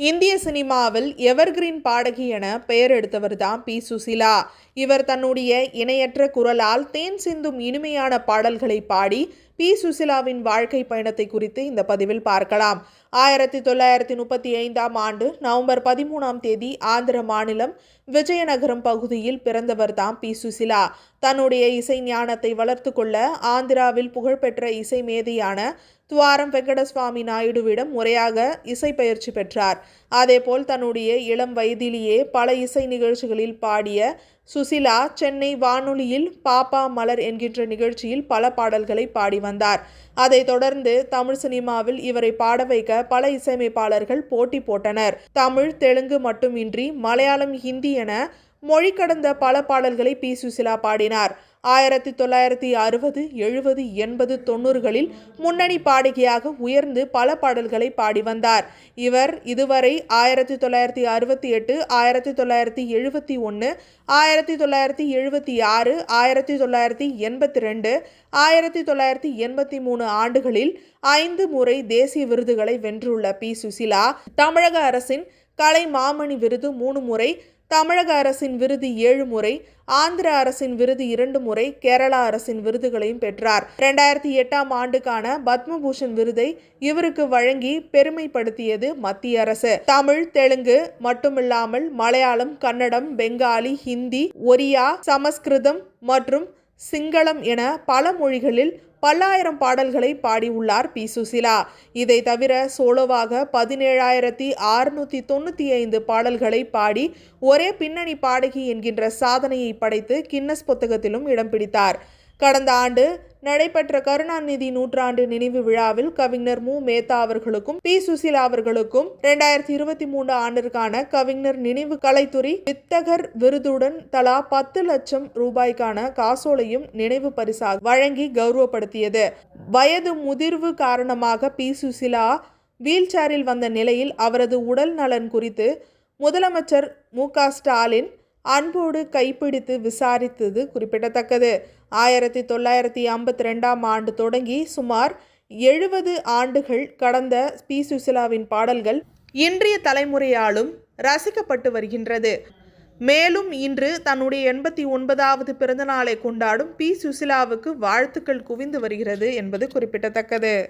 இந்திய சினிமாவில் எவர்கிரீன் பாடகி என பெயர் எடுத்தவர் தான் பி. சுசிலா. இவர் தன்னுடைய இணையற்ற குரலால் தேன் சிந்தும் இனிமையான பாடல்களை பாடி பி. சுசிலாவின் வாழ்க்கை பயணத்தை குறித்து இந்த பதிவில் பார்க்கலாம். ஆயிரத்தி தொள்ளாயிரத்தி முப்பத்தி ஐந்தாம் ஆண்டு நவம்பர் பதிமூணாம் தேதி ஆந்திர மாநிலம் விஜயநகரம் பகுதியில் பிறந்தவர் தான் பி. சுசிலா. தன்னுடைய இசை ஞானத்தை வளர்த்து கொள்ள ஆந்திராவில் புகழ்பெற்ற இசை மேதையான துவாரம் வெங்கடசுவாமி நாயுடுவிடம் முறையாக இசை பயிற்சி பெற்றார். அதேபோல் தன்னுடைய இளம் வயதிலேயே பல இசை நிகழ்ச்சிகளில் பாடிய சுசிலா சென்னை வானொலியில் பாப்பா மலர் என்கின்ற நிகழ்ச்சியில் பல பாடல்களை பாடி வந்தார். அதைத் தொடர்ந்து தமிழ் சினிமாவில் இவரை பாட வைக்க பல இசையமைப்பாளர்கள் போட்டி போட்டனர். தமிழ் தெலுங்கு மட்டுமின்றி மலையாளம் ஹிந்தி என மொழி கடந்த பல பாடல்களை பி. சுசிலா பாடினார். ஆயிரத்தி தொள்ளாயிரத்தி அறுபது எழுபது எண்பது தொண்ணூறுகளில் முன்னணி பாடகியாக உயர்ந்து பல பாடல்களை பாடி வந்தார். இவர் இதுவரை ஆயிரத்தி தொள்ளாயிரத்தி அறுபத்தி எட்டு ஆயிரத்தி தொள்ளாயிரத்தி எழுபத்தி ஒன்று ஆயிரத்தி தொள்ளாயிரத்தி எழுபத்தி ஆறு ஆயிரத்தி தொள்ளாயிரத்தி எண்பத்தி ரெண்டு ஆயிரத்தி தொள்ளாயிரத்தி எண்பத்தி மூணு ஆண்டுகளில் ஐந்து முறை தேசிய விருதுகளை வென்றுள்ள பி. சுசிலா தமிழக அரசின் கலை மாமணி விருது மூணு முறை தமிழக அரசின் விருது ஏழு முறை ஆந்திர அரசின் விருது இரண்டு முறை கேரளா அரசின் விருதுகளையும் பெற்றார். இரண்டாயிரத்தி எட்டாம் ஆண்டுக்கான பத்மபூஷன் விருதை இவருக்கு வழங்கி பெருமைப்படுத்தியது மத்திய அரசு. தமிழ் தெலுங்கு மட்டுமில்லாமல் மலையாளம் கன்னடம் பெங்காலி ஹிந்தி ஒரியா சமஸ்கிருதம் மற்றும் சிங்களம் என பல மொழிகளில் பல்லாயிரம் பாடல்களை பாடியுள்ளார் பி சுசிலா இதை தவிர சோலோவாக பதினேழாயிரத்தி அறுநூத்தி தொண்ணூற்றி ஐந்து பாடல்களை பாடி ஒரே பின்னணி பாடகி என்கின்ற சாதனையை படைத்து கின்னஸ் புத்தகத்திலும் இடம் பிடித்தார். கடந்த ஆண்டு நடைபெற்ற கருணாநிதி நூற்றாண்டு நினைவு விழாவில் கவிஞர் மு. மேத்தா அவர்களுக்கும் பி. சுசிலா அவர்களுக்கும் இரண்டாயிரத்தி இருபத்தி மூன்று ஆண்டிற்கான கவிஞர் நினைவு கலைத்துறை வித்தகர் விருதுடன் தலா பத்து லட்சம் ரூபாய்க்கான காசோலையும் நினைவு பரிசாக வழங்கி கௌரவப்படுத்தியது. வயது முதிர்வு காரணமாக பி. சுசிலா வீல் சேரில் வந்த நிலையில் அவரது உடல் நலன் குறித்து முதலமைச்சர் மு. க. ஸ்டாலின் அன்போடு கைப்பிடித்து விசாரித்தது குறிப்பிடத்தக்கது. ஆயிரத்தி தொள்ளாயிரத்தி ஐம்பத்தி ரெண்டாம் ஆண்டு தொடங்கி சுமார் எழுபது ஆண்டுகள் கடந்த பி. சுசிலாவின் பாடல்கள் இன்றைய தலைமுறையாலும் ரசிக்கப்பட்டு வருகின்றது. மேலும் இன்று தன்னுடைய எண்பத்தி ஒன்பதாவது பிறந்தநாளை கொண்டாடும் பி. சுசிலாவுக்கு வாழ்த்துக்கள் குவிந்து வருகிறது என்பது குறிப்பிடத்தக்கது.